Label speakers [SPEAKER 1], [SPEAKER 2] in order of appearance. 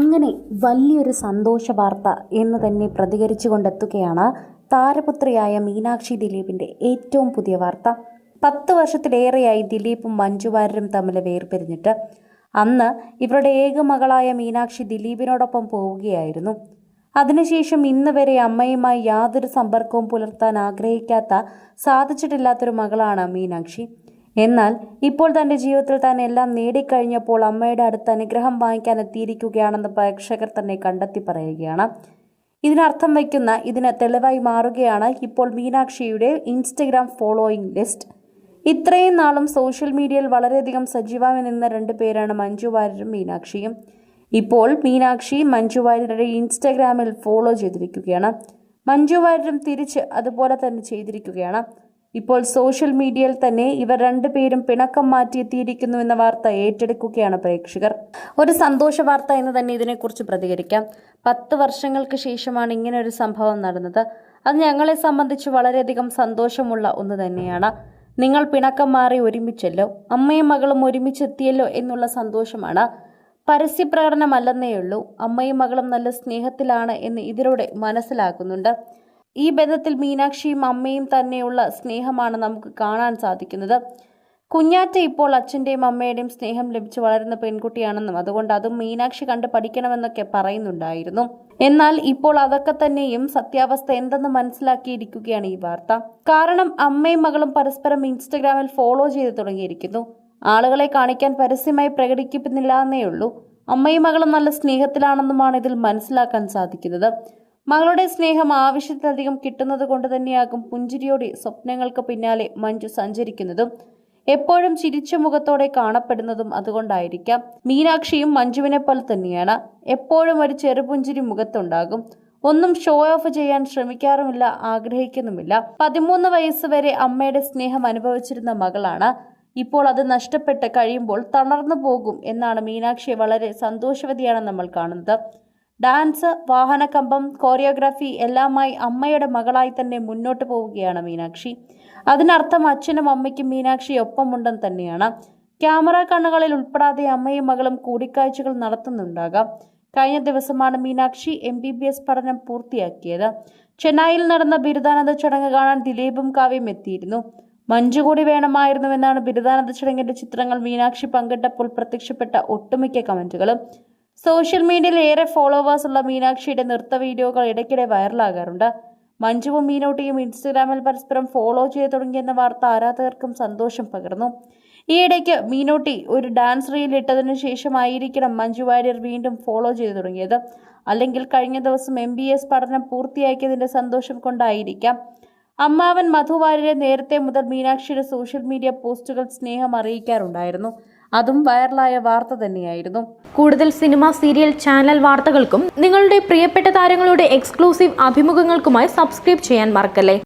[SPEAKER 1] അങ്ങനെ വലിയൊരു സന്തോഷ വാർത്ത എന്ന് തന്നെ പ്രതികരിച്ചു കൊണ്ടെത്തുകയാണ് താരപുത്രിയായ മീനാക്ഷി ദിലീപിന്റെ ഏറ്റവും പുതിയ വാർത്ത. പത്ത് വർഷത്തിലേറെയായി ദിലീപും മഞ്ജു വാര്യരും തമ്മിൽ വേർപിരിഞ്ഞിട്ട്. അന്ന് ഇവരുടെ ഏക മകളായ മീനാക്ഷി ദിലീപിനോടൊപ്പം പോവുകയായിരുന്നു. അതിനുശേഷം ഇന്ന് വരെ അമ്മയുമായി യാതൊരു സമ്പർക്കവും പുലർത്താൻ ആഗ്രഹിക്കാത്ത സാധിച്ചിട്ടില്ലാത്തൊരു മകളാണ് മീനാക്ഷി. എന്നാൽ ഇപ്പോൾ തന്റെ ജീവിതത്തിൽ താൻ എല്ലാം നേടിക്കഴിഞ്ഞപ്പോൾ അമ്മയുടെ അടുത്ത് അനുഗ്രഹം വാങ്ങിക്കാൻ എത്തിയിരിക്കുകയാണെന്ന് പ്രേക്ഷകർ തന്നെ കണ്ടെത്തി പറയുകയാണ്. ഇതിനർത്ഥം വയ്ക്കുന്ന ഇതിന് തെളിവായി മാറുകയാണ് ഇപ്പോൾ മീനാക്ഷിയുടെ ഇൻസ്റ്റഗ്രാം ഫോളോയിങ് ലിസ്റ്റ്. ഇത്രയും നാളും സോഷ്യൽ മീഡിയയിൽ വളരെയധികം സജീവമായി നിന്ന രണ്ട് പേരാണ് മഞ്ജു വാര്യരും മീനാക്ഷിയും. ഇപ്പോൾ മീനാക്ഷി മഞ്ജു വാര്യരുടെ ഇൻസ്റ്റഗ്രാമിൽ ഫോളോ ചെയ്തിരിക്കുകയാണ്. മഞ്ജു വാര്യരും തിരിച്ച് അതുപോലെ തന്നെ ചെയ്തിരിക്കുകയാണ്. ഇപ്പോൾ സോഷ്യൽ മീഡിയയിൽ തന്നെ ഇവർ രണ്ടുപേരും പിണക്കം മാറ്റിയെത്തിയിരിക്കുന്നു എന്ന വാർത്ത ഏറ്റെടുക്കുകയാണ് പ്രേക്ഷകർ. ഒരു സന്തോഷ വാർത്ത എന്ന് തന്നെ ഇതിനെക്കുറിച്ച് പ്രതികരിക്കാം. പത്ത് വർഷങ്ങൾക്ക് ശേഷമാണ് ഇങ്ങനെ ഒരു സംഭവം നടന്നത്. അത് ഞങ്ങളെ സംബന്ധിച്ച് വളരെയധികം സന്തോഷമുള്ള ഒന്ന് തന്നെയാണ്. നിങ്ങൾ പിണക്കം മാറി ഒരുമിച്ചല്ലോ. അമ്മയും മകളും ഒരുമിച്ചെത്തിയല്ലോ എന്നുള്ള സന്തോഷമാണ്. പരസ്യപ്രകടനമല്ലെന്നേ ഉള്ളൂ അമ്മയും മകളും നല്ല സ്നേഹത്തിലാണ് എന്ന് ഇതിലൂടെ മനസ്സിലാക്കുന്നുണ്ട്. ഈ ബന്ധത്തിൽ മീനാക്ഷിയും അമ്മയും തന്നെയുള്ള സ്നേഹമാണ് നമുക്ക് കാണാൻ സാധിക്കുന്നത്. കുഞ്ഞാറ്റ ഇപ്പോൾ അച്ഛന്റെയും അമ്മയുടെയും സ്നേഹം ലഭിച്ച് വളരുന്ന പെൺകുട്ടിയാണെന്നും അതുകൊണ്ട് അതും മീനാക്ഷി കണ്ട് പഠിക്കണമെന്നൊക്കെ പറയുന്നുണ്ടായിരുന്നു. എന്നാൽ ഇപ്പോൾ അതൊക്കെ തന്നെയും സത്യാവസ്ഥ എന്തെന്ന് മനസ്സിലാക്കിയിരിക്കുകയാണ് ഈ വാർത്ത. കാരണം അമ്മയും മകളും പരസ്പരം ഇൻസ്റ്റഗ്രാമിൽ ഫോളോ ചെയ്ത് തുടങ്ങിയിരിക്കുന്നു. ആളുകളെ കാണിക്കാൻ പരസ്യമായി പ്രകടിപ്പിക്കുന്നില്ല എന്നേ ഉള്ളൂ അമ്മയും മകളും നല്ല സ്നേഹത്തിലാണെന്നുമാണ് ഇതിൽ മനസ്സിലാക്കാൻ സാധിക്കുന്നത്. മകളുടെ സ്നേഹം ആവശ്യത്തിലധികം കിട്ടുന്നത് കൊണ്ട് തന്നെയാകും പുഞ്ചിരിയോടെ സ്വപ്നങ്ങൾക്ക് പിന്നാലെ മഞ്ജു സഞ്ചരിക്കുന്നതും എപ്പോഴും ചിരിച്ച മുഖത്തോടെ കാണപ്പെടുന്നതും അതുകൊണ്ടായിരിക്കാം. മീനാക്ഷിയും മഞ്ജുവിനെ പോലെ തന്നെയാണ്. എപ്പോഴും ഒരു ചെറുപുഞ്ചിരി മുഖത്തുണ്ടാകും. ഒന്നും ഷോ ഓഫ് ചെയ്യാൻ ശ്രമിക്കാറുമില്ല ആഗ്രഹിക്കുന്നുമില്ല. പതിമൂന്ന് വയസ്സ് വരെ അമ്മയുടെ സ്നേഹം അനുഭവിച്ചിരുന്ന മകളാണ്. ഇപ്പോൾ അത് നഷ്ടപ്പെട്ട് കഴിയുമ്പോൾ തളർന്നു പോകും എന്നാണ് മീനാക്ഷി വളരെ സന്തോഷവതിയാണ് നമ്മൾ കാണുന്നത്. ഡാൻസ് വാഹനക്കമ്പം കോറിയോഗ്രാഫി എല്ലാമായി അമ്മയുടെ മകളായി തന്നെ മുന്നോട്ട് പോവുകയാണ് മീനാക്ഷി. അതിനർത്ഥം അച്ഛനും അമ്മയ്ക്കും മീനാക്ഷി ഒപ്പമുണ്ടെന്ന് തന്നെയാണ്. ക്യാമറ കണ്ണുകളിൽ ഉൾപ്പെടാതെ അമ്മയും മകളും കൂടിക്കാഴ്ചകൾ നടത്തുന്നുണ്ടാകാം. കഴിഞ്ഞ ദിവസമാണ് Meenakshi M B B S പഠനം പൂർത്തിയാക്കിയത്. ചെന്നൈയിൽ നടന്ന ബിരുദാനന്ദ ചടങ്ങ് കാണാൻ ദിലീപും കാവ്യം എത്തിയിരുന്നു. മഞ്ജു കൂടി വേണമായിരുന്നുവെന്നാണ് ബിരുദാനന്ദ ചടങ്ങിന്റെ ചിത്രങ്ങൾ മീനാക്ഷി പങ്കിട്ടപ്പോൾ പ്രത്യക്ഷപ്പെട്ട ഒട്ടുമിക്ക കമന്റുകളും. സോഷ്യൽ മീഡിയയിൽ ഏറെ ഫോളോവേഴ്സ് ഉള്ള മീനാക്ഷിയുടെ നൃത്ത വീഡിയോകൾ ഇടയ്ക്കിടെ വൈറലാകാറുണ്ട്. മഞ്ജുവും മീനോട്ടിയും ഇൻസ്റ്റഗ്രാമിൽ പരസ്പരം ഫോളോ ചെയ്തു തുടങ്ങിയെന്ന വാർത്ത ആരാധകർക്കും സന്തോഷം പകർന്നു. ഈയിടയ്ക്ക് മീനോട്ടി ഒരു ഡാൻസ് റീൽ ഇട്ടതിനു ശേഷമായിരിക്കണം മഞ്ജു വാര്യർ വീണ്ടും ഫോളോ ചെയ്തു തുടങ്ങിയത്. അല്ലെങ്കിൽ കഴിഞ്ഞ ദിവസം എം ബി എസ് പഠനം പൂർത്തിയാക്കിയതിന്റെ സന്തോഷം കൊണ്ടായിരിക്കാം. അമ്മാവൻ മധു വാര്യരെ നേരത്തെ മുതൽ മീനാക്ഷിയുടെ സോഷ്യൽ മീഡിയ പോസ്റ്റുകൾ സ്നേഹം അറിയിക്കാറുണ്ടായിരുന്നു. അതും വൈറലായ വാർത്ത തന്നെയായിരുന്നു.
[SPEAKER 2] കൂടുതൽ സിനിമ സീരിയൽ ചാനൽ വാർത്തകൾക്കും നിങ്ങളുടെ പ്രിയപ്പെട്ട താരങ്ങളുടെ എക്സ്ക്ലൂസീവ് അഭിമുഖങ്ങൾക്കുമായി സബ്സ്ക്രൈബ് ചെയ്യാൻ മറക്കല്ലേ?